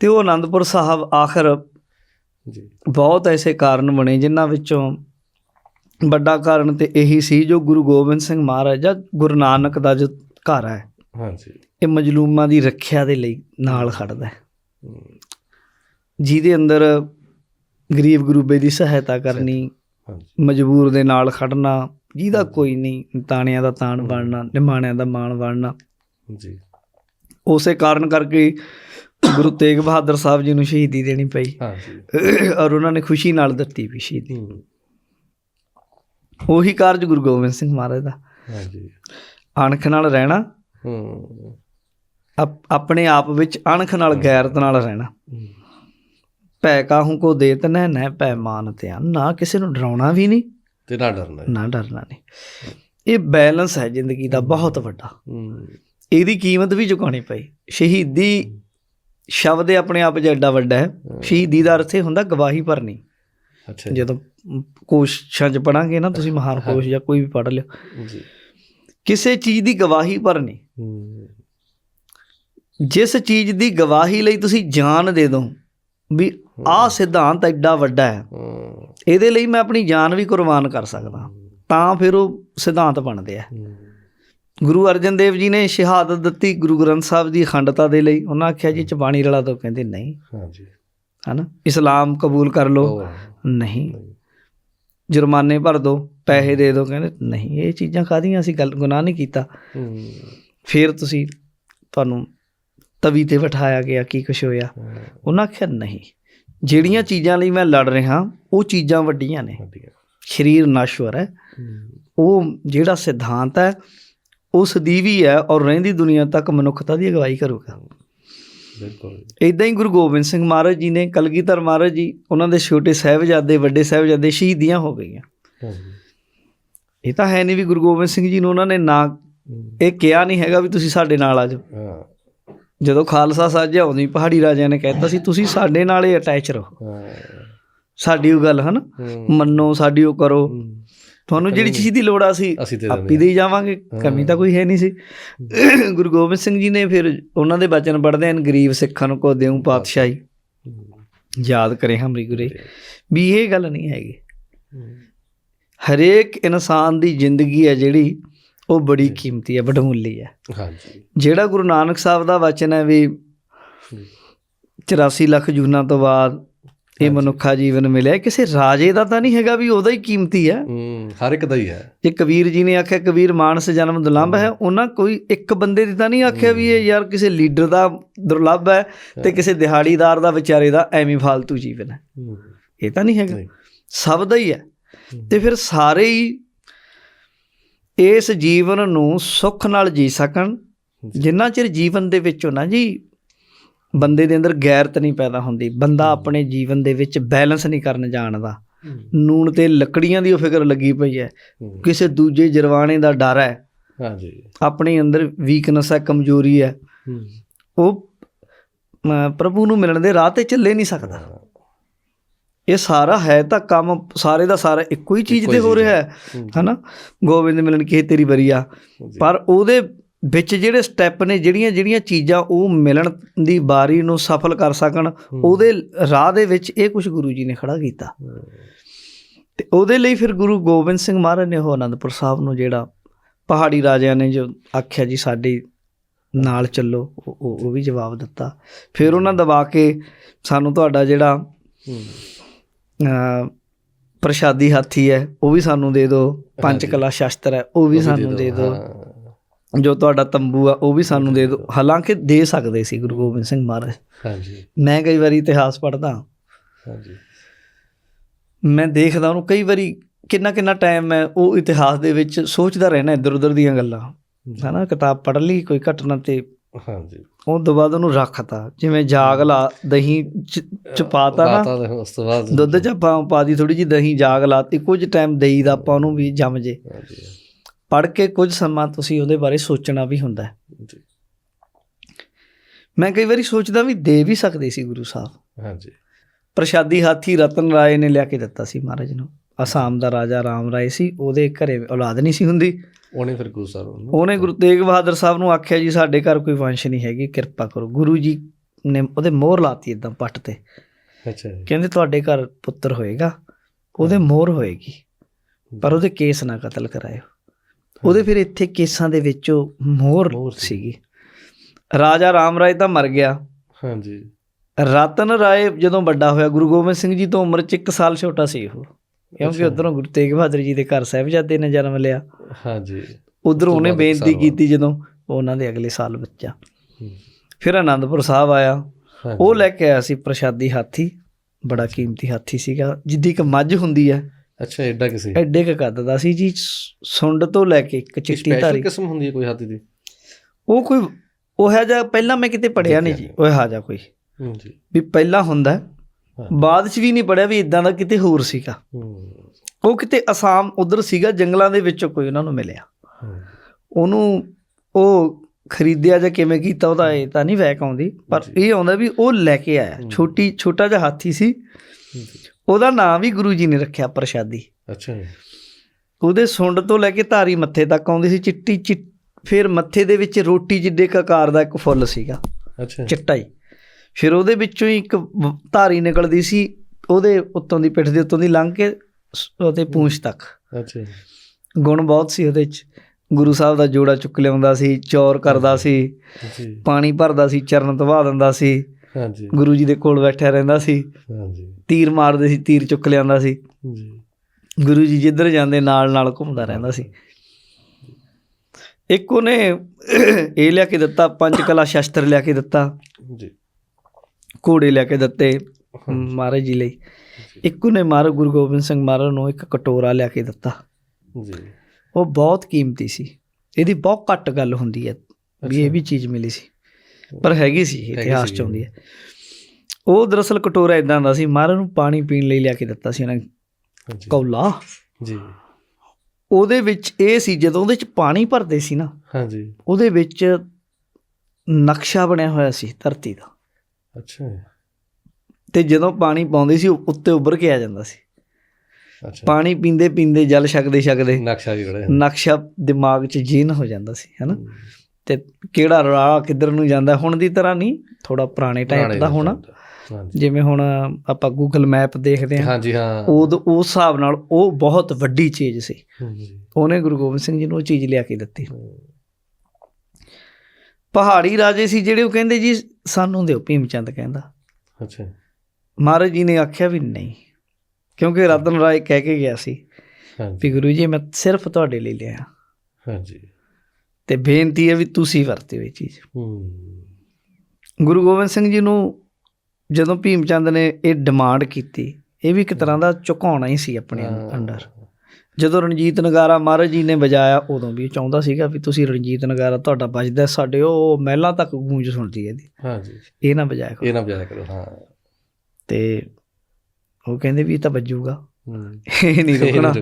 ਤੇ ਉਹ ਆਨੰਦਪੁਰ ਸਾਹਿਬ ਆਖਰ ਜੀ। ਬਹੁਤ ਐਸੇ ਕਾਰਨ ਬਣੇ ਜਿਨ੍ਹਾਂ ਵਿੱਚੋਂ ਵੱਡਾ ਕਾਰਨ ਤੇ ਇਹੀ ਸੀ ਜੋ ਗੁਰੂ ਗੋਬਿੰਦ ਸਿੰਘ ਮਹਾਰਾਜ ਜਾਂ ਗੁਰੂ ਨਾਨਕ ਦਾ ਜੋ ਘਰ ਹੈ। ਹਾਂਜੀ। ਇਹ ਮਜਲੂਮਾਂ ਦੀ ਰੱਖਿਆ ਦੇ ਲਈ ਨਾਲ ਖੜਦਾ ਹੈ। ਜਿਹਦੇ ਅੰਦਰ ਗਰੀਬ ਗਰੂਬੇ ਦੀ ਸਹਾਇਤਾ ਕਰਨੀ ਮਜਬੂਰ ਦੇ ਨਾਲ ਖੜਨਾ ਜਿਹਦਾ ਕੋਈ ਨਹੀਂ ਤਾਣਿਆਂ ਦਾ ਤਾਣ ਬਣਨਾ ਨਿਮਾਣਿਆਂ ਦਾ ਮਾਣ ਬਣਨਾ। ਜੀ। ਉਸੇ ਕਾਰਨ ਕਰਕੇ ਗੁਰੂ ਤੇਗ ਬਹਾਦਰ ਸਾਹਿਬ ਜੀ ਨੂੰ ਸ਼ਹੀਦੀ ਦੇਣੀ ਪਈ। ਹਾਂਜੀ। ਔਰ ਉਹਨਾਂ ਨੇ ਖੁਸ਼ੀ ਨਾਲ ਦਿੱਤੀ ਵੀ ਸ਼ਹੀਦੀ। ਉਹੀ ਕਾਰਜ ਗੁਰੂ ਗੋਬਿੰਦ ਸਿੰਘ ਮਹਾਰਾਜ ਦਾ। ਹਾਂਜੀ। ਅਣਖ ਨਾਲ ਰਹਿਣਾ। ਆਪ- ਆਪਣੇ ਆਪ ਵਿੱਚ ਅਣਖ ਨਾਲ ਗੈਰਤ ਨਾਲ ਰਹਿਣਾ। ਭੈ ਕਾਹੂ ਕੋ ਦੇਤ ਨਹਿ ਨਹਿ ਭੈ ਮਾਨ ਧਿਆਨ। ਨਾ ਕਿਸੇ ਨੂੰ ਡਰਾਉਣਾ ਵੀ ਨਹੀਂ ਤੇ ਨਾ ਡਰਨਾ ਹੈ। ਨਾ ਡਰਨਾ ਨਹੀਂ। ਇਹ ਬੈਲੈਂਸ ਹੈ ਜ਼ਿੰਦਗੀ ਦਾ ਬਹੁਤ ਵੱਡਾ। ਇਹਦੀ ਕੀਮਤ ਵੀ ਚੁਕਾਉਣੀ ਪਈ। ਸ਼ਹੀਦੀ ਸ਼ਬਦ ਇਹ ਆਪਣੇ ਆਪ 'ਚ ਐਡਾ ਵੱਡਾ ਹੈ। ਸ਼ਹੀਦੀ ਦਾ ਅਰਥ ਇਹ ਹੁੰਦਾ ਗਵਾਹੀ ਭਰਨੀ। ਅੱਛਾ ਜਦੋਂ ਕੋਸ਼ਾਂ 'ਚ ਪੜਾਂਗੇ ਨਾ ਤੁਸੀਂ ਮਹਾਨ ਕੋਸ਼ ਜਾਂ ਕੋਈ ਵੀ ਪੜ ਲਿਓ। ਜੀ। ਕਿਸੇ ਚੀਜ਼ ਦੀ ਗਵਾਹੀ ਭਰਨੀ। ਜਿਸ ਚੀਜ਼ ਦੀ ਗਵਾਹੀ ਲਈ ਤੁਸੀਂ ਜਾਨ ਦੇ ਦੋ ਵੀ ਆਹ ਸਿਧਾਂਤ ਐਡਾ ਵੱਡਾ ਹੈ। ਇਹਦੇ ਲਈ ਮੈਂ ਆਪਣੀ ਜਾਨ ਵੀ ਕੁਰਬਾਨ ਕਰ ਸਕਦਾ। ਤਾਂ ਫਿਰ ਉਹ ਸਿਧਾਂਤ ਬਣਦੇ ਆ। ਗੁਰੂ ਅਰਜਨ ਦੇਵ ਜੀ ਨੇ ਸ਼ਹਾਦਤ ਦਿੱਤੀ ਗੁਰੂ ਗ੍ਰੰਥ ਸਾਹਿਬ ਦੀ ਅਖੰਡਤਾ ਦੇ ਲਈ। ਉਹਨਾਂ ਆਖਿਆ ਜੀ ਚਬਾਣੀ ਰਲਾ ਦੋ ਕਹਿੰਦੇ ਨਹੀਂ। ਹਾਂਜੀ। ਹਨਾ? ਇਸਲਾਮ ਕਬੂਲ ਕਰ ਲਓ। ਨਹੀਂ। ਜੁਰਮਾਨੇ ਭਰ ਦੋ ਪੈਸੇ ਦੇ ਦਿਓ ਕਹਿੰਦੇ ਨਹੀਂ। ਇਹ ਚੀਜ਼ਾਂ ਕਾਦੀਆਂ ਅਸੀਂ ਗੱਲ ਗੁਨਾਹ ਨਹੀਂ ਕੀਤਾ। ਫਿਰ ਤੁਸੀਂ ਤੁਹਾਨੂੰ ਤਵੀ ਤੇ ਬਿਠਾਇਆ ਗਿਆ ਕੀ ਕੁਛ ਹੋਇਆ। ਉਹਨਾਂ ਆਖਿਆ ਨਹੀਂ। ਜਿਹੜੀਆਂ ਚੀਜ਼ਾਂ ਲਈ ਮੈਂ ਲੜ ਰਿਹਾ ਉਹ ਚੀਜ਼ਾਂ ਵੱਡੀਆਂ ਨੇ। ਸਰੀਰ ਨਸ਼ਵਰ ਹੈ। ਉਹ ਜਿਹੜਾ ਸਿਧਾਂਤ ਹੈ ਉਹ ਸਦੀਵੀ ਹੈ ਔਰ ਰਹਿੰਦੀ ਦੁਨੀਆ ਤੱਕ ਮਨੁੱਖਤਾ ਦੀ ਅਗਵਾਈ ਕਰੂਗਾ। ਬਿਲਕੁਲ। ਇਦਾਂ ਹੀ ਗੁਰੂ ਗੋਬਿੰਦ ਸਿੰਘ ਮਹਾਰਾਜ ਜੀ ਨੇ ਕਲਗੀਧਰ ਮਹਾਰਾਜ ਜੀ ਉਹਨਾਂ ਦੇ ਛੋਟੇ ਸਾਹਿਬਜ਼ਾਦੇ ਵੱਡੇ ਸਾਹਿਬਜ਼ਾਦੇ ਸ਼ਹੀਦੀਆਂ ਹੋ ਗਈਆਂ। ਇਹ ਤਾਂ ਹੈ ਨਹੀਂ ਵੀ ਗੁਰੂ ਗੋਬਿੰਦ ਸਿੰਘ ਜੀ ਨੂੰ ਉਹਨਾਂ ਨੇ ਨਾ ਇਹ ਕਿਹਾ ਨਹੀਂ ਹੈਗਾ ਵੀ ਤੁਸੀਂ ਸਾਡੇ ਨਾਲ ਆ ਜਾਓ। ਜਦੋਂ ਖਾਲਸਾ ਸਾਜਿਆ ਉਦੋਂ ਪਹਾੜੀ ਰਾਜਿਆਂ ਨੇ ਕਹਿਤਾ ਸੀ ਤੁਸੀਂ ਸਾਡੇ ਨਾਲ ਹੀ ਅਟੈਚ ਰਹੋ। ਸਾਡੀ ਉਹ ਗੱਲ ਹਨ? ਮੰਨੋ ਸਾਡੀ ਉਹ ਕਰੋ। ਤੁਹਾਨੂੰ ਜਿਹੜੀ ਚੀਜ਼ ਦੀ ਲੋੜ ਆ ਸੀ ਆਪੀ ਦੇ ਜਾਵਾਂਗੇ ਕਮੀ ਤਾਂ ਕੋਈ ਹੈ ਨਹੀਂ ਸੀ। ਗੁਰੂ ਗੋਬਿੰਦ ਸਿੰਘ ਜੀ ਨੇ ਫਿਰ ਉਹਨਾਂ ਦੇ ਬਚਨ ਪੜ੍ਹਦੇ ਹਨ ਗਰੀਬ ਸਿੱਖਾਂ ਨੂੰ ਕੋ ਦੇਉ ਪਾਤਸ਼ਾਹੀ। ਯਾਦ ਕਰੇ ਹਮਰੀ ਗੁਰੇ ਵੀ ਇਹ ਗੱਲ ਨਹੀਂ ਹੈਗੀ। ਹਰੇਕ ਇਨਸਾਨ ਦੀ ਜ਼ਿੰਦਗੀ ਹੈ ਜਿਹੜੀ ਉਹ ਬੜੀ ਕੀਮਤੀ ਹੈ ਵਡਮੁੱਲੀ ਹੈ। ਹਾਂਜੀ। ਜਿਹੜਾ ਗੁਰੂ ਨਾਨਕ ਸਾਹਿਬ ਦਾ ਵਚਨ ਹੈ ਵੀ 84 ਲੱਖ ਜੂਨਾਂ ਤੋਂ ਬਾਅਦ ਇਹ ਮਨੁੱਖਾ ਜੀਵਨ ਮਿਲਿਆ ਕਿਸੇ ਰਾਜੇ ਦਾ ਤਾਂ ਨਹੀਂ ਹੈਗਾ ਵੀ ਉਹਦਾ ਹੀ ਕੀਮਤੀ ਹੈ। ਹਰ ਇੱਕ ਦਾ ਹੀ ਹੈ। ਜੇ ਕਬੀਰ ਜੀ ਨੇ ਆਖਿਆ ਕਬੀਰ ਮਾਨਸ ਜਨਮ ਦੁਰਲੱਭ ਹੈ ਉਹਨਾਂ ਕੋਈ ਇੱਕ ਬੰਦੇ ਦੀ ਤਾਂ ਨਹੀਂ ਆਖਿਆ ਵੀ ਇਹ ਯਾਰ ਕਿਸੇ ਲੀਡਰ ਦਾ ਦੁਰਲੱਭ ਹੈ ਤੇ ਕਿਸੇ ਦਿਹਾੜੀਦਾਰ ਦਾ ਵਿਚਾਰੇ ਦਾ ਐਵੇਂ ਫालतू ਜੀਵਨ ਹੈ। ਇਹ ਤਾਂ ਨਹੀਂ ਹੈਗਾ। ਸਭ ਦਾ ਹੀ ਹੈ। ਤੇ ਫਿਰ ਸਾਰੇ ਹੀ ਇਸ ਜੀਵਨ ਨੂੰ ਸੁੱਖ ਨਾਲ ਜੀ ਸਕਣ। ਜਿੰਨਾ ਚਿਰ ਜੀਵਨ ਦੇ ਵਿੱਚੋਂ ਨਾ ਜੀ ਬੰਦੇ ਦੇ ਅੰਦਰ ਗੈਰਤ ਨਹੀਂ ਪੈਦਾ ਹੁੰਦੀ। ਬੰਦਾ ਆਪਣੇ ਜੀਵਨ ਦੇ ਵਿੱਚ ਬੈਲੈਂਸ ਨਹੀਂ ਕਰਨ ਜਾਣਦਾ। ਨੂਣ ਤੇ ਲੱਕੜੀਆਂ ਦੀ ਉਹ ਫਿਕਰ ਲੱਗੀ ਪਈ ਹੈ। ਕਿਸੇ ਦੂਜੇ ਜਰਵਾਣੇ ਦਾ ਡਰ ਹੈ। ਹਾਂਜੀ। ਆਪਣੇ ਅੰਦਰ ਵੀਕਨੈਸ ਹੈ ਕਮਜ਼ੋਰੀ ਹੈ। ਉਹ ਪ੍ਰਭੂ ਨੂੰ ਮਿਲਣ ਦੇ ਰਾਹ ਤੇ ਚੱਲੇ ਨਹੀਂ ਸਕਦਾ। ਇਹ ਸਾਰਾ ਹੈ ਤਾਂ ਕੰਮ ਸਾਰੇ ਦਾ ਸਾਰਾ ਇੱਕੋ ਹੀ ਚੀਜ਼ ਤੇ ਹੀ ਰਿਹਾ ਹੈ। ਹਨਾ? ਗੋਬਿੰਦ ਮਿਲਣ ਕੀ ਤੇਰੀ ਬਰੀਆ। ਪਰ ਉਹਦੇ ਵਿੱਚ ਜਿਹੜੇ ਸਟੈਪ ਨੇ ਜਿਹੜੀਆਂ ਜਿਹੜੀਆਂ ਚੀਜ਼ਾਂ ਉਹ ਮਿਲਣ ਦੀ ਬਾਰੀ ਨੂੰ ਸਫਲ ਕਰ ਸਕਣ ਉਹਦੇ ਰਾਹ ਦੇ ਵਿੱਚ ਇਹ ਕੁਝ ਗੁਰੂ ਜੀ ਨੇ ਖੜਾ ਕੀਤਾ। ਤੇ ਉਹਦੇ ਲਈ ਫਿਰ ਗੁਰੂ ਗੋਬਿੰਦ ਸਿੰਘ ਮਹਾਰਾਜ ਨੇ ਉਹ ਆਨੰਦਪੁਰ ਸਾਹਿਬ ਨੂੰ ਜਿਹੜਾ ਪਹਾੜੀ ਰਾਜਿਆਂ ਨੇ ਜੋ ਆਖਿਆ ਜੀ ਸਾਡੇ ਨਾਲ ਚੱਲੋ। ਉਹ- ਉਹ ਵੀ ਜਵਾਬ ਦਿੱਤਾ। ਫਿਰ ਉਹਨਾਂ ਦਬਾ ਕੇ ਸਾਨੂੰ ਤੁਹਾਡਾ ਜਿਹੜਾ ਪ੍ਰਸ਼ਾਦੀ ਹਾਥੀ ਹੈ ਉਹ ਵੀ ਸਾਨੂੰ ਦੇ ਦਿਓ। ਪੰਜ ਕਲਾ ਸ਼ਸਤਰ ਹੈ ਉਹ ਵੀ ਸਾਨੂੰ ਦੇ ਦਿਓ। ਜੋ ਤੁਹਾਡਾ ਤੰਬੂ ਆ ਉਹ ਵੀ ਸਾਨੂੰ ਦੇ ਦਿਓ। ਹਾਲਾਂਕਿ ਦੇ ਸਕਦੇ ਸੀ ਗੁਰੂ ਗੋਬਿੰਦ ਸਿੰਘ ਮਹਾਰਾਜ। ਹਾਂਜੀ। ਮੈਂ ਕਈ ਵਾਰੀ ਇਤਿਹਾਸ ਪੜ੍ਹਦਾ। ਹਾਂਜੀ। ਮੈਂ ਦੇਖਦਾ ਉਹਨੂੰ ਕਈ ਵਾਰੀ ਕਿੰਨਾ ਕਿੰਨਾ ਟਾਈਮ ਮੈਂ ਉਹ ਇਤਿਹਾਸ ਦੇ ਵਿੱਚ ਸੋਚਦਾ ਰਹਿਣਾ ਇੱਧਰ ਉੱਧਰ ਦੀਆਂ ਗੱਲਾਂ। ਹਨਾ ਕਿਤਾਬ ਪੜ੍ਹ ਲਈ ਕੋਈ ਘਟਨਾ ਤੇ ਹਾਂਜੀ। ਉਹ ਤੋਂ ਬਾਅਦ ਉਹਨੂੰ ਰੱਖਤਾ। ਜਿਵੇਂ ਜਾਗ ਲਾ ਦਹੀਂ ਚ- ਪਾਤਾ ਨਾ ਦੇ ਉਸ ਤੋਂ ਬਾਅਦ ਦੁੱਧ ਚ ਆਪਾਂ ਪਾ ਦੀ ਥੋੜੀ ਜੀ ਦਹੀਂ ਜਾਗ ਲਾਤੀ ਕੁਝ ਟਾਈਮ ਦੇਈਦਾ ਆਪਾਂ ਉਹਨੂੰ ਵੀ ਜੰਮ ਜੇ। ਹਾਂਜੀ। ਪੜ੍ਹ ਕੇ ਕੁਝ ਸਮਾਂ ਤੁਸੀਂ ਉਹਦੇ ਬਾਰੇ ਸੋਚਣਾ ਵੀ ਹੁੰਦਾ ਹੈ। ਜੀ। ਮੈਂ ਕਈ ਵਾਰੀ ਸੋਚਦਾ ਵੀ ਦੇ ਵੀ ਸਕਦੇ ਸੀ ਗੁਰੂ ਸਾਹਿਬ। ਹਾਂਜੀ। ਪ੍ਰਸ਼ਾਦੀ ਹਾਥੀ ਰਤਨ ਰਾਏ ਨੇ ਲਿਆ ਕੇ ਦਿੱਤਾ ਸੀ ਮਹਾਰਾਜ ਨੂੰ। ਅਸਾਮ ਦਾ ਰਾਜਾ ਰਾਮ ਰਾਏ ਸੀ ਉਹਦੇ ਘਰੇ ਔਲਾਦ ਨਹੀਂ ਸੀ ਹੁੰਦੀ। ਉਹਨੇ ਫਿਰ ਗੁਰੂ ਸਾਹਿਬ ਨੂੰ ਉਹਨੇ ਗੁਰੂ ਤੇਗ ਬਹਾਦਰ ਸਾਹਿਬ ਨੂੰ ਆਖਿਆ ਜੀ ਸਾਡੇ ਘਰ ਕੋਈ ਵੰਸ਼ ਨਹੀਂ ਹੈਗੀ ਕਿਰਪਾ ਕਰੋ। ਗੁਰੂ ਜੀ ਨੇ ਉਹਦੇ ਮੋਹਰ ਲਾਤੀ ਇਦਾਂ ਪੱਟ ਤੇ। ਅੱਛਾ ਜੀ। ਕਹਿੰਦੇ ਤੁਹਾਡੇ ਘਰ ਪੁੱਤਰ ਹੋਏਗਾ ਉਹਦੇ ਮੋਹਰ ਹੋਏਗੀ ਪਰ ਉਹਦੇ ਕੇਸ ਨਾ ਕਤਲ ਕਰਾਇਓ। ਉਹਦੇ ਫਿਰ ਇੱਥੇ ਕੇਸਾਂ ਦੇ ਵਿੱਚੋਂ ਮੋਹਰ ਮੋਹਰ। ਸੀਗੀ। ਰਾਜਾ ਰਾਮ ਰਾਏ ਤਾਂ ਮਰ ਗਿਆ। ਹਾਂਜੀ। ਰਤਨ ਰਾਏ ਜਦੋਂ ਵੱਡਾ ਹੋਇਆ ਗੁਰੂ ਗੋਬਿੰਦ ਸਿੰਘ ਜੀ ਤੋਂ ਉਮਰ ਚ 1 ਸਾਲ ਛੋਟਾ ਸੀ ਉਹ। ਕਿਉਂਕਿ। ਉਧਰੋਂ ਗੁਰੂ ਤੇਗ ਬਹਾਦਰ ਜੀ ਦੇ ਘਰ ਸਾਹਿਬਜ਼ਾਦੇ ਨੇ ਜਨਮ ਲਿਆ। ਹਾਂਜੀ। ਉਧਰੋਂ ਉਹਨੇ ਬੇਨਤੀ। ਕੀਤੀ ਜਦੋਂ ਉਹਨਾਂ ਦੇ ਅਗਲੇ ਸਾਲ ਬੱਚਾ। ਫਿਰ ਆਨੰਦਪੁਰ ਸਾਹਿਬ ਆਇਆ। ਉਹ ਲੈ ਕੇ ਆਇਆ ਸੀ ਪ੍ਰਸ਼ਾਦੀ ਹਾਥੀ। ਬੜਾ ਕੀਮਤੀ ਹਾਥੀ ਸੀਗਾ। ਜਿੱਦੀ ਇੱਕ ਮੱਝ ਹੁੰਦੀ ਹੈ। ਅੱਛਾ ਐਡਾ ਕਿਸੇ ਐਡੇ ਕ ਕੱਦ ਦਾ ਸੀ ਜੀ ਸੁੰਡ ਤੋਂ ਲੈ ਕੇ ਇੱਕ ਚਿੱਟੀ ਸਪੈਸ਼ਲ ਧਾਰੀ ਕਿਸਮ ਹੁੰਦੀ ਹੈ ਕੋਈ ਹਾਥੀ ਦੀ ਉਹ ਕੋਈ ਉਹ ਹੈ ਜਾਂ ਪਹਿਲਾਂ ਮੈਂ ਕਿਤੇ ਪੜਿਆ ਨਹੀਂ ਜੀ ਉਹ ਹੈ ਜਾ ਕੋਈ ਜੀ ਵੀ ਪਹਿਲਾਂ ਹੁੰਦਾ। ਬਾਅਦ ਚ ਵੀ ਨਹੀਂ ਪੜਿਆ ਵੀ ਇਦਾਂ ਦਾ ਕਿਤੇ ਹੋਰ ਸੀਗਾ ਉਹ ਕਿਤੇ ਅਸਾਮ ਉਧਰ ਸੀਗਾ ਜੰਗਲਾਂ ਦੇ ਵਿੱਚੋਂ ਕੋਈ ਉਹਨਾਂ ਨੂੰ ਮਿਲਿਆ। ਉਹਨੂੰ ਉਹ ਖਰੀਦਿਆ ਜਾਂ ਕਿਵੇਂ ਕੀਤਾ ਉਹਦਾ ਇਹ ਤਾਂ ਨਹੀਂ ਵੈਕ ਆਉਂਦੀ ਪਰ। ਇਹ ਆਉਂਦਾ ਵੀ ਉਹ ਲੈ ਕੇ ਆਇਆ। ਛੋਟੀ ਛੋਟਾ ਜਿਹਾ ਹਾਥੀ ਸੀ। ਉਹਦਾ ਨਾਮ ਵੀ ਗੁਰੂ ਜੀ ਨੇ ਰੱਖਿਆ ਪ੍ਰਸ਼ਾਦੀ। ਅੱਛਾ ਜੀ। ਉਹਦੇ ਸੁੰਡ ਤੋਂ ਲੈ ਕੇ ਧਾਰੀ ਮੱਥੇ ਤੱਕ ਆਉਂਦੀ ਸੀ ਚਿੱਟੀ ਚਿੱਟ ਫਿਰ ਮੱਥੇ ਦੇ ਵਿੱਚ ਰੋਟੀ ਜਿੱਡੇ ਆਕਾਰ ਦਾ ਇੱਕ ਫੁੱਲ ਸੀਗਾ। ਅੱਛਾ। ਚਿੱਟਾ ਹੀ। ਫਿਰ ਉਹਦੇ ਵਿੱਚੋਂ ਹੀ ਇੱਕ ਧਾਰੀ ਨਿਕਲਦੀ ਸੀ ਉਹਦੇ ਉੱਤੋਂ ਦੀ ਪਿੱਠ ਦੇ ਉੱਤੋਂ ਦੀ ਲੰਘ ਕੇ ਉਹਦੇ ਪੂੰਛ ਤੱਕ। ਅੱਛਾ ਗੁਣ ਬਹੁਤ ਸੀ ਉਹਦੇ 'ਚ। ਗੁਰੂ ਸਾਹਿਬ ਦਾ ਜੋੜਾ ਚੁੱਕ ਲਿਆਉਂਦਾ ਸੀ ਚੌਰ ਕਰਦਾ ਸੀ ਪਾਣੀ ਭਰਦਾ ਸੀ ਚਰਨ ਧਵਾ ਦਿੰਦਾ ਸੀ। ਹਾਂਜੀ। ਗੁਰੂ ਜੀ ਦੇ ਕੋਲ ਬੈਠਿਆ ਰਹਿੰਦਾ ਸੀ। ਹਾਂਜੀ। ਤੀਰ ਮਾਰਦੇ ਸੀ ਤੀਰ ਚੁੱਕ ਲਿਆਉਂਦਾ ਸੀ। ਜੀ। ਗੁਰੂ ਜੀ ਜਿੱਧਰ ਜਾਂਦੇ ਨਾਲ ਨਾਲ ਘੁੰਮਦਾ ਰਹਿੰਦਾ ਸੀ। ਇੱਕ ਉਹਨੇ ਇਹ ਲਿਆ ਕੇ ਦਿੱਤਾ ਪੰਜ ਕਲਾ ਸ਼ਸਤਰ ਲਿਆ ਕੇ ਦਿੱਤਾ। ਜੀ। ਘੋੜੇ ਲਿਆ ਕੇ ਦਿੱਤੇ ਮਹਾਰਾਜ ਜੀ ਲਈ। ਇੱਕ ਉਹਨੇ ਮਹਾਰਾਜ ਗੁਰੂ ਗੋਬਿੰਦ ਸਿੰਘ ਮਹਾਰਾਜ ਨੂੰ ਇੱਕ ਕਟੋਰਾ ਲਿਆ ਕੇ ਦਿੱਤਾ। ਜੀ। ਉਹ ਬਹੁਤ ਕੀਮਤੀ ਸੀ। ਇਹਦੀ ਬਹੁਤ ਘੱਟ ਗੱਲ ਹੁੰਦੀ ਹੈ ਵੀ ਇਹ ਵੀ ਚੀਜ਼ ਮਿਲੀ ਸੀ। ਪਰ ਹੈਗੀ ਸੀ ਇਤਿਹਾਸ। ਚ ਆਉਂਦੀ ਹੈ। ਉਹ ਦਰਅਸਲ ਕਟੋਰਾ ਇਦਾਂ ਦਾ ਸੀ ਮਹਾਰਾਜ ਨੂੰ ਪਾਣੀ ਪੀਣ ਲਈ ਲਿਆ ਕੇ ਦਿੱਤਾ ਸੀ ਉਹਨਾਂ ਕੌਲਾ। ਜੀ। ਉਹਦੇ ਵਿੱਚ ਇਹ ਸੀ ਜਦੋਂ ਉਹਦੇ ਚ ਪਾਣੀ ਭਰਦੇ ਸੀ ਨਾ ਹਾਂਜੀ। ਉਹਦੇ ਵਿੱਚ ਨਕਸ਼ਾ ਬਣਿਆ ਹੋਇਆ ਸੀ ਧਰਤੀ ਦਾ। ਅੱਛਾ। ਤੇ ਜਦੋਂ ਪਾਣੀ ਪਾਉਂਦੇ ਸੀ ਉੱਤੇ ਉੱਭਰ ਕੇ ਆ ਜਾਂਦਾ ਸੀ। ਅੱਛਾ। ਪਾਣੀ ਪੀਂਦੇ ਪੀਂਦੇ ਜਲ ਛਕਦੇ ਛਕਦੇ ਨਕਸ਼ਾ ਵੀ ਜਿਹੜਾ ਨਕਸ਼ਾ ਦਿਮਾਗ 'ਚ ਜੀਨ ਹੋ ਜਾਂਦਾ ਸੀ ਹੈਨਾ। ਤੇ ਕਿਹੜਾ ਰਾਹ ਕਿੱਧਰ ਨੂੰ ਜਾਂਦਾ ਹੁਣ ਦੀ ਤਰ੍ਹਾਂ ਨਹੀਂ ਥੋੜਾ ਪੁਰਾਣੇ ਟਾਈਪ ਦਾ ਹੋਣਾ। ਜਿਵੇਂ ਹੁਣ ਆਪਾਂ ਗੂਗਲ ਮੈਪ ਦੇਖਦੇ ਹਾਂ ਹਾਂਜੀ ਹਾਂ। ਉਦ ਉਸ ਹਿਸਾਬ ਨਾਲ ਉਹ ਬਹੁਤ ਵੱਡੀ ਚੀਜ਼ ਸੀ। ਉਹਨੇ ਗੁਰੂ ਗੋਬਿੰਦ ਸਿੰਘ ਜੀ ਨੂੰ ਉਹ ਚੀਜ਼ ਲਿਆ ਕੇ ਦਿੱਤੀ। ਪਹਾੜੀ ਰਾਜੇ ਸੀ ਜਿਹੜੇ ਉਹ ਕਹਿੰਦੇ ਜੀ ਸਾਨੂੰ ਦਿਓ ਭੀਮ ਚੰਦ ਕਹਿੰਦਾ। ਅੱਛਾ। ਮਹਾਰਾਜ ਜੀ ਨੇ ਆਖਿਆ ਵੀ ਨਹੀਂ ਕਿਉਂਕਿ ਰਤਨ ਰਾਏ ਕਹਿ ਕੇ ਗਿਆ ਸੀ ਵੀ ਗੁਰੂ ਜੀ ਮੈਂ ਸਿਰਫ ਤੁਹਾਡੇ ਲਈ ਲਿਆ। ਹਾਂਜੀ। ਤੇ ਬੇਨਤੀ ਹੈ ਵੀ ਤੁਸੀਂ ਵਰਤਿਓ ਇਹ ਚੀਜ਼। ਹੂੰ। ਗੁਰੂ ਗੋਬਿੰਦ ਸਿੰਘ ਜੀ ਨੂੰ ਜਦੋਂ ਭੀਮ ਚੰਦ ਨੇ ਇਹ ਡਿਮਾਂਡ ਕੀਤੀ ਇਹ ਵੀ ਇੱਕ ਤਰ੍ਹਾਂ ਦਾ ਝੁਕਾਉਣਾ ਹੀ ਸੀ ਆਪਣੇ ਹਾਂ। ਅੰਡਰ। ਜਦੋਂ ਰਣਜੀਤ ਨਗਾਰਾ ਮਹਾਰਾਜ ਜੀ ਨੇ ਵਜਾਇਆ ਉਦੋਂ ਵੀ ਚਾਹੁੰਦਾ ਸੀਗਾ ਵੀ ਤੁਸੀਂ ਰਣਜੀਤ ਨਗਾਰਾ ਤੁਹਾਡਾ ਵੱਜਦਾ ਸਾਡੇ ਉਹ ਮਹਿਲਾਂ ਤੱਕ ਗੂੰਜ ਸੁਣਦੀ ਹੈ ਇਹਦੀ। ਹਾਂਜੀ। ਇਹ ਨਾ ਵਜਾਇਆ ਕਰੋ। ਇਹ ਨਾ ਬਜਾਇਆ ਕਰੋ ਹਾਂ। ਤੇ ਉਹ ਕਹਿੰਦੇ ਵੀ ਇਹ ਤਾਂ ਵੱਜੂਗਾ। ਇਹ ਨਹੀਂ ਰੁਕਣਾ।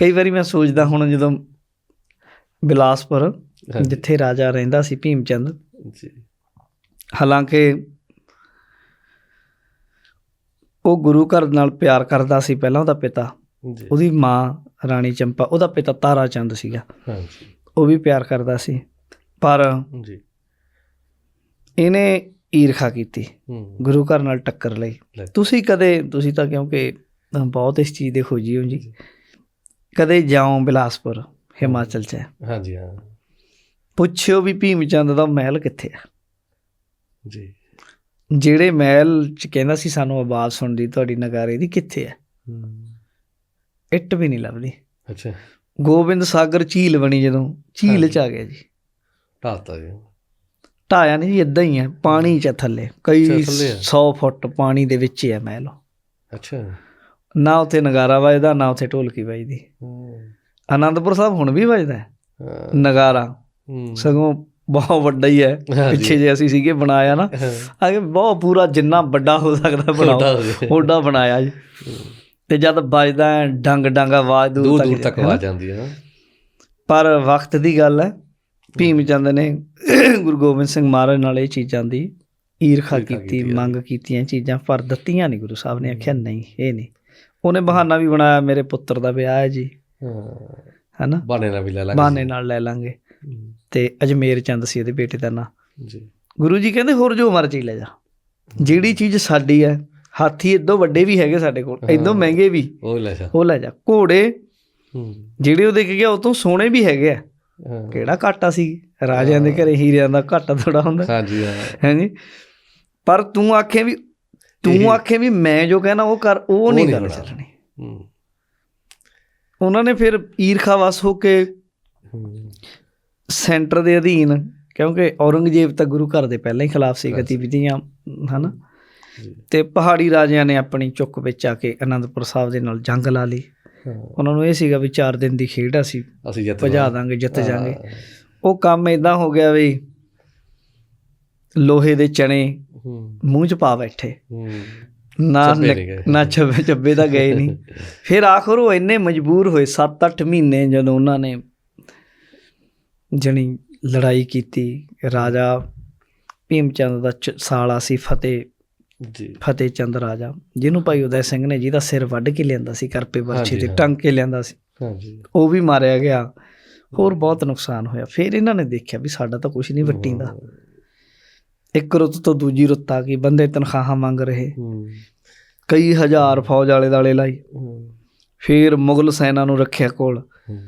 ਕਈ ਵਾਰੀ ਮੈਂ ਸੋਚਦਾ ਹੁਣ ਜਦੋਂ ਬਿਲਾਸਪੁਰ। ਜਿੱਥੇ ਰਾਜਾ ਰਹਿੰਦਾ ਸੀ ਭੀਮ ਚੰਦ ਜੀ। ਹਾਲਾਂਕਿ ਉਹ ਗੁਰੂ ਘਰ ਨਾਲ ਪਿਆਰ ਕਰਦਾ ਸੀ ਪਹਿਲਾਂ ਉਹਦਾ ਪਿਤਾ। ਜੀ। ਉਹਦੀ ਮਾਂ ਰਾਣੀ ਚੰਪਾ ਉਹਦਾ ਪਿਤਾ ਤਾਰਾ ਚੰਦ ਸੀਗਾ। ਹਾਂਜੀ ਉਹ ਵੀ ਪਿਆਰ ਕਰਦਾ ਸੀ। ਪਰ ਜੀ। ਇਹਨੇ ਈਰਖਾ ਕੀਤੀ ਗੁਰੂ ਘਰ ਨਾਲ ਟੱਕਰ ਲਈ। ਤੁਸੀਂ ਕਦੇ ਤੁਸੀਂ ਤਾਂ ਕਿਉਂਕਿ ਬਹੁਤ ਇਸ ਚੀਜ਼ ਦੇ ਖੋਜੀ ਹੋ ਜੀ। ਜੀ। ਕਦੇ ਜਾਓ ਬਿਲਾਸਪੁਰ ਹਿਮਾਚਲ ਚ। ਹਾਂਜੀ ਹਾਂ। ਪੁੱਛਿਓ ਵੀ ਭੀਮ ਚੰਦ ਦਾ ਮਹਿਲ ਕਿੱਥੇ ਆ? ਜੀ। ਜਿਹੜੇ ਮਹਿਲ ਚ ਕਹਿੰਦਾ ਸੀ ਸਾਨੂੰ ਆਵਾਜ਼ ਸੁਣਦੀ ਤੁਹਾਡੀ ਨਗਾਰੇ ਦੀ ਕਿੱਥੇ ਆ? ਇੱਟ ਵੀ ਨਹੀਂ ਲੱਭਦੀ। ਅੱਛਾ। ਗੋਬਿੰਦ ਸਾਗਰ ਝੀਲ ਬਣੀ ਜਦੋਂ ਝੀਲ ਚ ਆ ਗਿਆ ਜੀ। ਢਾਤਾ ਜੀ। ਢਾਇਆ ਨਹੀਂ ਜੀ ਇਦਾਂ ਹੀ ਹੈ ਪਾਣੀ ਚ ਥੱਲੇ। ਕਈ ਅੱਛਾ, ਥੱਲੇ ਆ। 100 ਫੁੱਟ ਪਾਣੀ ਦੇ ਵਿੱਚ ਹੀ ਮਹਿਲ। ਅੱਛਾ। ਨਾ ਉੱਥੇ ਨਗਾਰਾ ਵੱਜਦਾ ਨਾ ਉੱਥੇ ਢੋਲਕੀ ਵੱਜਦੀ। ਹੂੰ। ਆਨੰਦਪੁਰ ਸਾਹਿਬ ਹੁਣ ਵੀ ਵੱਜਦਾ ਨਗਾਰਾ। ਸਗੋਂ ਬਹੁਤ ਵੱਡਾ ਹੀ ਹੈ। ਪਿੱਛੇ ਜੇ ਅਸੀਂ ਸੀਗੇ ਬਣਾਇਆ ਨਾ ਅਗੇ ਬਹੁਤ ਪੂਰਾ ਜਿੰਨਾ ਵੱਡਾ ਹੋ ਸਕਦਾ ਬਣਾਓ। ਓਡਾ ਬਣਾਇਆ ਜੀ। ਤੇ ਜਦ ਵੱਜਦਾ ਡੰਗ ਡੰਗ ਆਵਾਜ਼ ਦੂਰ ਦੂਰ ਤੱਕ। ਆਵਾਜ਼ ਜਾਂਦੀ ਹੈ ਪਰ ਵਕਤ ਦੀ ਗੱਲ ਹੈ। ਭੀਮ ਚੰਦ ਨੇ ਗੁਰੂ ਗੋਬਿੰਦ ਸਿੰਘ ਮਹਾਰਾਜ ਨਾਲ ਇਹ ਚੀਜ਼ਾਂ ਦੀ ਈਰਖਾ ਕੀਤੀ। ਮੰਗ ਕੀਤੀਆਂ ਚੀਜ਼ਾਂ ਪਰ ਦਿੱਤੀਆਂ ਨਹੀਂ ਗੁਰੂ ਸਾਹਿਬ ਨੇ। ਆਖਿਆ ਨਹੀਂ ਇਹ ਨਹੀਂ। ਉਹਨੇ ਬਹਾਨਾ ਵੀ ਬਣਾਇਆ ਮੇਰੇ ਪੁੱਤਰ ਦਾ ਵਿਆਹ ਹੈ ਜੀ। ਹਾਂ। ਹੈਨਾ? ਬਾਣੇ ਨਾਲ ਵੀ ਲੈ ਲਾਂਗੇ। ਬਹਾਨੇ ਨਾਲ ਲੈ ਲਾਂਗੇ। ਤੇ ਅਜਮੇਰ ਚੰਦ ਸੀ ਉਹਦੇ ਬੇਟੇ ਦਾ ਨਾਂ। ਜੀ। ਗੁਰੂ ਜੀ ਕਹਿੰਦੇ ਹੋਰ ਜੋ ਮਰਜ਼ੀ ਲੈ ਜਾ। ਜਿਹੜੀ ਚੀਜ਼ ਸਾਡੀ ਹੈ ਹਾਥੀ ਇਦੋਂ ਵੱਡੇ ਵੀ ਹੈਗੇ ਸਾਡੇ ਕੋਲ ਇਦੋਂ। ਮਹਿੰਗੇ ਵੀ। ਉਹ ਲੈ ਜਾ। ਉਹ ਲੈ ਜਾ। ਘੋੜੇ ਜਿਹੜੇ ਉਹਦੇ ਕੀ ਗਿਆ ਉਹ ਤੋਂ ਸੋਹਣੇ ਵੀ ਹੈਗੇ ਆ। ਕਿਹੜਾ ਘਾਟਾ ਸੀ? ਰਾਜਿਆਂ ਦੇ ਘਰੇ ਹੀਰਿਆਂ ਦਾ ਘਾਟਾ ਥੋੜਾ ਹੁੰਦਾ। ਹਾਂਜੀ ਹਾਂ। ਹੈਂਜੀ। ਪਰ ਤੂੰ ਆਖੇ ਵੀ ਤੂੰ ਆਖੇ ਵੀ ਮੈਂ ਜੋ ਕਹਿਣਾ ਉਹ ਕਰ ਉਹ ਨਹੀਂ ਗੱਲ। ਚੱਲਣੀ। ਉਹਨਾਂ ਨੇ ਫਿਰ ਈਰਖਾਵਸ ਹੋ ਕੇ ਸੈਂਟਰ ਦੇ ਅਧੀਨ ਕਿਉਂਕਿ ਔਰੰਗਜ਼ੇਬ ਤਾਂ ਗੁਰੂ ਘਰ ਦੇ ਪਹਿਲਾਂ ਹੀ ਖਿਲਾਫ ਸੀ। ਗਤੀਵਿਧੀਆਂ ਹਨਾ? ਤੇ ਪਹਾੜੀ ਰਾਜਿਆਂ ਨੇ ਆਪਣੀ ਚੁੱਕ ਵਿੱਚ ਆ ਕੇ ਅਨੰਦਪੁਰ ਸਾਹਿਬ ਦੇ ਨਾਲ ਜੰਗ ਲਾ ਲਈ। ਉਹਨਾਂ ਨੂੰ ਇਹ ਸੀਗਾ ਵੀ 4 ਦਿਨ ਦੀ ਖੇਡ ਆ ਸੀ ਅਸੀਂ ਜਿੱਤ ਭਜਾ ਦਾਂਗੇ ਜਿੱਤ। ਜਾਾਂਗੇ ਉਹ ਕੰਮ ਇਦਾਂ ਹੋ ਗਿਆ ਵੀ ਲੋਹੇ ਦੇ ਚਣੇ ਮੂੰਹ 'ਚ ਪਾ ਬੈਠੇ। ਨਾ। ਨਾ ਚੱਬੇ ਚੱਬੇ ਤਾਂ ਗਏ ਨਹੀਂ। ਫਿਰ ਆਖਰ ਉਹ ਇੰਨੇ ਮਜਬੂਰ ਹੋਏ 7-8 ਮਹੀਨੇ ਜਦੋਂ ਉਹਨਾਂ ਨੇ ਜਣੀ ਲੜਾਈ ਕੀਤੀ ਰਾਜਾ ਭੀਮ ਚੰਦ ਦਾ ਸਾਲਾ ਸੀ ਫਤਿਹ ਜੀ। ਫਤਿਹ ਚੰਦ ਰਾਜਾ ਜਿਹਨੂੰ ਭਾਈ ਉਦੈ ਸਿੰਘ ਨੇ ਜਿਹਦਾ ਸਿਰ ਵੱਢ ਕੇ ਲਿਆਂਦਾ ਸੀ ਕਰਪੇ ਵਰਛੇ ਤੇ। ਟੰਗ ਕੇ ਲਿਆਂਦਾ ਸੀ। ਹਾਂਜੀ। ਉਹ ਵੀ ਮਾਰਿਆ ਗਿਆ। ਹੋਰ ਬਹੁਤ ਨੁਕਸਾਨ ਹੋਇਆ। ਫਿਰ ਇਹਨਾਂ ਨੇ ਦੇਖਿਆ ਵੀ ਸਾਡਾ ਤਾਂ ਕੁਝ ਨਹੀਂ ਵੱਟੀਂਦਾ ਇੱਕ ਰੁੱਤ ਤੋਂ ਦੂਜੀ ਰੁੱਤ ਆ ਗਈ ਬੰਦੇ ਤਨਖਾਹਾਂ ਮੰਗ ਰਹੇ। ਹੂੰ। ਕਈ ਹਜ਼ਾਰ ਫੌਜ ਵਾਲੇ ਦਾਲੇ ਲਾਈ। ਫਿਰ ਮੁਗਲ ਸੈਨਾ ਨੂੰ ਰੱਖਿਆ ਕੋਲ।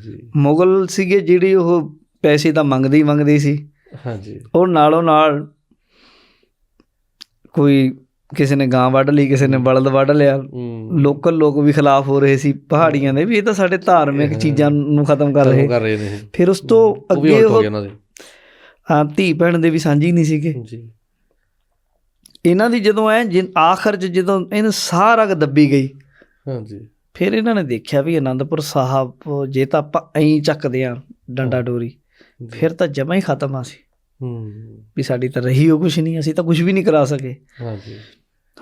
ਜੀ ਮੁਗਲ ਸੀਗੇ ਜਿਹੜੀ ਉਹ ਪੈਸੇ ਤਾਂ ਮੰਗਦੇ ਮੰਗਦੇ ਸੀ। ਹਾਂਜੀ। ਉਹ ਨਾਲੋਂ ਨਾਲ ਕੋਈ ਕਿਸੇ ਨੇ ਗਾਂ ਵੱਢ ਲਈ ਕਿਸੇ ਨੇ ਬਲਦ ਵੱਢ ਲਿਆ। ਲੋਕਲ ਲੋਕ ਵੀ ਖਿਲਾਫ ਹੋ ਰਹੇ ਸੀ ਪਹਾੜੀਆਂ ਦੇ ਵੀ ਇਹ ਤਾਂ ਸਾਡੇ ਧਾਰਮਿਕ ਚੀਜ਼ਾਂ ਨੂੰ ਖਤਮ ਕਰ ਰਹੇ। ਫਿਰ ਉਸ ਤੋਂ ਅੱਗੇ ਉਹ ਹਾਂ, ਧੀ ਭੈਣ ਦੇ। ਵੀ ਸਾਂਝੀ ਨਹੀਂ ਸੀਗੇ। ਜੀ। ਇਹਨਾਂ ਦੀ ਜਦੋਂ ਐ ਆਖਰ 'ਚ ਜਦੋਂ ਇਹਨੂੰ ਸਾਰਾ ਕੁ ਦੱਬੀ ਗਈ ਹਾਂਜੀ। ਫਿਰ ਇਹਨਾਂ ਨੇ ਦੇਖਿਆ ਵੀ ਆਨੰਦਪੁਰ ਸਾਹਿਬ ਜੇ ਤਾਂ ਆਪਾਂ ਐਂ ਚੱਕਦੇ ਆ ਡੰਡਾ ਡੋਰੀ। ਫਿਰ ਤਾਂ ਜਮਾ ਹੀ ਖਤਮ ਆ ਸੀ। ਹੂੰ। ਵੀ ਸਾਡੀ ਤਾਂ ਰਹੀ ਉਹ ਕੁਝ ਨਹੀਂ ਅਸੀਂ ਤਾਂ ਕੁਝ ਵੀ ਨਹੀਂ ਕਰਾ ਸਕੇ। ਹਾਂਜੀ।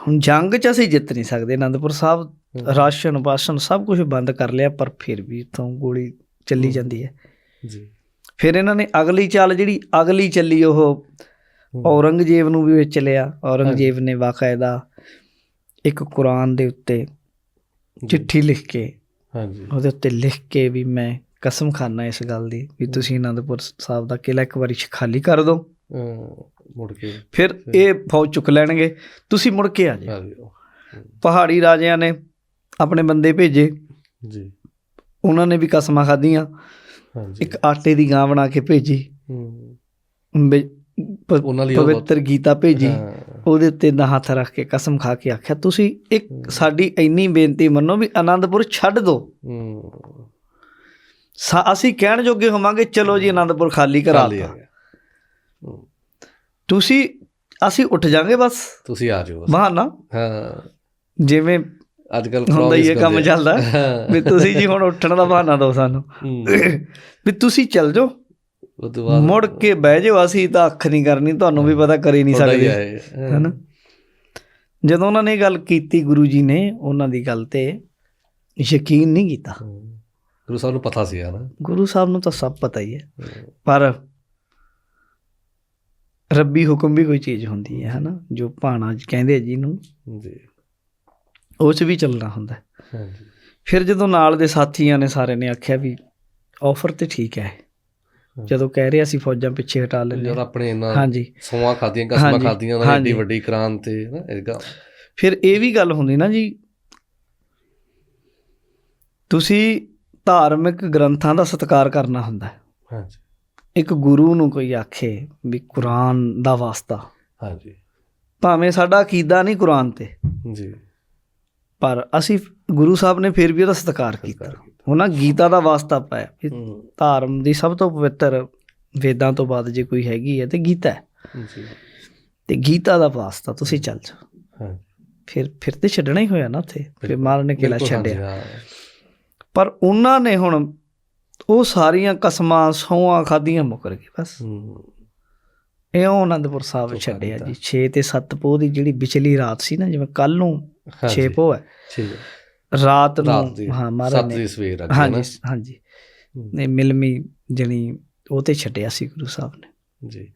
ਹੁਣ ਜੰਗ 'ਚ ਅਸੀਂ ਜਿੱਤ ਨਹੀਂ ਸਕਦੇ ਆਨੰਦਪੁਰ ਸਾਹਿਬ ਰਾਸ਼ਨ ਬਾਸ਼ਨ ਸਭ ਕੁਝ ਬੰਦ ਕਰ ਲਿਆ ਪਰ ਫਿਰ ਵੀ ਇਥੋਂ ਗੋਲੀ ਚੱਲੀ। ਜਾਂਦੀ ਹੈ। ਜੀ। ਫਿਰ ਇਹਨਾਂ ਨੇ ਅਗਲੀ ਚਾਲ ਜਿਹੜੀ ਅਗਲੀ ਚੱਲੀ ਉਹ। ਔਰੰਗਜ਼ੇਬ ਨੂੰ ਵੀ ਵਿੱਚ ਲਿਆ। ਔਰੰਗਜ਼ੇਬ ਨੇ ਬਾਕਾਇਦਾ ਇੱਕ ਕੁਰਾਨ ਦੇ ਉੱਤੇ। ਚਿੱਠੀ ਲਿਖ ਕੇ ਹਾਂਜੀ। ਉਹਦੇ ਉੱਤੇ ਲਿਖ ਕੇ ਵੀ ਮੈਂ ਕਸਮ ਖਾਨਾ ਇਸ ਗੱਲ ਦੀ ਵੀ ਤੁਸੀਂ ਆਨੰਦਪੁਰ ਸਾਹਿਬ ਦਾ ਕਿਲਾ ਇੱਕ ਵਾਰੀ ਖਾਲੀ ਕਰ ਦਿਓ। ਮੁੜ ਕੇ। ਫਿਰ ਇਹ ਫੌਜ ਚੁੱਕ ਲੈਣਗੇ। ਤੁਸੀਂ ਮੁੜ ਕੇ ਆ ਜਾਓ ਪਹਾੜੀ ਰਾਜਿਆਂ ਨੇ ਆਪਣੇ ਬੰਦੇ ਭੇਜੇ। ਜੀ। ਉਹਨਾਂ ਨੇ ਵੀ ਕਸਮਾਂ ਖਾਧੀਆਂ। ਹਾਂਜੀ। ਇੱਕ ਆਟੇ ਦੀ ਗਾਂ ਬਣਾ ਕੇ ਭੇਜੀ। ਉਹਨਾਂ ਲਈ ਪਵਿੱਤਰ ਗੀਤਾ ਭੇਜੀ। ਉਹਦੇ ਉੱਤੇ ਹੱਥ ਰੱਖ ਕੇ ਕਸਮ ਖਾ ਕੇ ਆਖਿਆ ਤੁਸੀਂ ਇੱਕ। ਸਾਡੀ ਇੰਨੀ ਬੇਨਤੀ ਮੰਨੋ ਵੀ ਆਨੰਦਪੁਰ ਛੱਡ ਦਿਓ। ਅਸੀਂ ਕਹਿਣ ਜੋਗੇ ਹੋਵਾਂਗੇ ਚਲੋ ਜੀ ਆਨੰਦਪੁਰ ਖਾਲੀ ਕਰਾ ਖਾਲੀ ਆ ਦਿਓ ਗਿਆ। ਹੂੰ, ਤੁਸੀਂ ਅਸੀਂ ਉੱਠ ਜਾਾਂਗੇ ਬਸ। ਤੁਸੀਂ ਆ ਜਾਓ। ਬਹਾਨਾ। ਹਾਂ। ਜਿਵੇਂ ਅੱਜ ਕੱਲ ਹੁੰਦਾ ਹੀ ਇਹ ਕੰਮ ਚੱਲਦਾ। ਵੀ ਤੁਸੀਂ ਜੀ ਹੁਣ ਉੱਠਣ ਦਾ ਬਹਾਨਾ ਦਿਓ ਸਾਨੂੰ। ਵੀ ਤੁਸੀਂ ਚੱਲ ਜਾਓ। ਮੁੜ ਕੇ ਬਹਿ ਜਾਓ ਅਸੀਂ ਤਾਂ ਅੱਖ ਨਹੀਂ ਕਰਨੀ ਤੁਹਾਨੂੰ ਵੀ ਪਤਾ ਕਰ ਨਹੀਂ ਸਕਦੇ। ਹੈਨਾ? ਜਦੋਂ ਉਹਨਾਂ ਨੇ ਗੱਲ ਕੀਤੀ ਗੁਰੂ ਜੀ ਨੇ ਉਹਨਾਂ ਦੀ ਗੱਲ ਤੇ ਯਕੀਨ ਨਹੀਂ ਕੀਤਾ। ਗੁਰੂ ਸਾਹਿਬ ਨੂੰ ਪਤਾ ਸੀ ਨਾ ਗੁਰੂ ਸਾਹਿਬ ਨੂੰ ਤਾਂ ਸਭ ਪਤਾ ਹੀ ਹੈ। ਪਰ ਰੱਬੀ ਹੁਕਮ ਵੀ ਕੋਈ ਚੀਜ਼ ਹੁੰਦੀ ਹੈ ਹਨਾ ਜੋ ਭਾਣਾ ਕਹਿੰਦੇ ਆ ਜਿਹਨੂੰ। ਜੀ। 'ਚ ਵੀ ਚੱਲਣਾ ਹੁੰਦਾ ਹੈ। ਹਾਂਜੀ। ਫਿਰ ਜਦੋਂ ਨਾਲ ਦੇ ਸਾਥੀਆਂ ਨੇ ਸਾਰੇ ਨੇ ਆਖਿਆ ਵੀ ਆਫਰ ਤੇ ਠੀਕ ਹੈ। ਜਦੋਂ ਕਹਿ ਰਿਹਾ ਸੀ ਫੌਜਾਂ ਪਿੱਛੇ ਹਟਾ ਲੈਂਦੇ ਜਦ ਆਪਣੇ ਇਹਨਾਂ ਹਾਂਜੀ। ਸੋਆਂ ਖਾਦੀਆਂ ਕਸਮਾਂ ਖਾਦੀਆਂ ਉਹਨਾਂ ਨੇ ਏਡੀ। ਵੱਡੀ ਕ੍ਰਾਂਤ ਤੇ ਨਾ ਇਹ ਗੱਲ। ਫਿਰ ਇਹ ਵੀ ਗੱਲ ਹੁੰਦੀ ਨਾ ਜੀ ਤੁਸੀਂ ਧਾਰਮਿਕ ਗ੍ਰੰਥਾਂ ਦਾ ਸਤਿਕਾਰ ਕਰਨਾ ਹੁੰਦਾ ਹੈ। ਹਾਂਜੀ। ਇੱਕ ਗੁਰੂ ਨੂੰ ਕੋਈ ਆਖੇ ਵੀ ਕੁਰਾਨ ਦਾ ਵਾਸਤਾ। ਹਾਂਜੀ। ਭਾਵੇਂ ਸਾਡਾ ਅਕੀਦਾ ਨਹੀਂ ਕੁਰਾਨ ਤੇ। ਜੀ। ਪਰ ਅਸੀਂ ਗੁਰੂ ਸਾਹਿਬ ਨੇ ਫਿਰ ਵੀ ਉਹਦਾ ਸਤਿਕਾਰ ਕੀਤਾ। ਉਹਨਾਂ ਗੀਤਾ ਦਾ ਵਾਸਤਾ ਪਾਇਆ ਧਰਮ ਦੀ ਸਭ ਤੋਂ ਪਵਿੱਤਰ ਵੇਦਾਂ ਤੋਂ ਬਾਅਦ ਜੇ ਕੋਈ ਹੈਗੀ ਹੈ ਤੇ ਗੀਤਾ ਹੈ। ਜੀ। ਤੇ ਗੀਤਾ ਦਾ ਵਾਸਤਾ ਤੁਸੀਂ ਚੱਲ ਜਾਓ। ਹਾਂ ਫਿਰ ਫਿਰ ਤੇ ਛੱਡਣਾ ਹੀ ਹੋਇਆ ਨਾ ਉੱਥੇ। ਫਿਰ ਮਾਰਨ ਨੇ ਕਿਲਾ ਛੱਡਿਆ। ਪਰ ਉਹਨਾਂ ਨੇ ਹੁਣ ਉਹ ਸਾਰੀਆਂ ਕਸਮਾਂ ਸੌਆਂ ਖਾਦੀਆਂ ਮੁਕਰ ਗਏ ਬਸ। ਇਉਂ ਆਨੰਦਪੁਰ ਸਾਹਿਬ ਛੱਡਿਆ। ਜੀ। 6 ਤੇ 7 ਪੋਹ ਦੀ ਜਿਹੜੀ ਵਿਚਲੀ ਰਾਤ ਸੀ ਨਾ ਜਿਵੇਂ ਕੱਲ ਨੂੰ 6 ਹਾਂਜੀ, ਪੋਹ ਹੈ। ਠੀਕ ਹੈ। ਰਾਤ ਨੂੰ ਹਾਂ ਮਹਾਰਾਜ ਨੇ ਦੀ ਸਵੇਰ ਆ ਹਾਂਜੀ ਹਾਂਜੀ। ਨੇ ਮਿਲਮੀ ਜਣੀ ਉਹ ਤੇ ਛੱਡਿਆ ਸੀ ਗੁਰੂ ਸਾਹਿਬ ਨੇ। ਜੀ।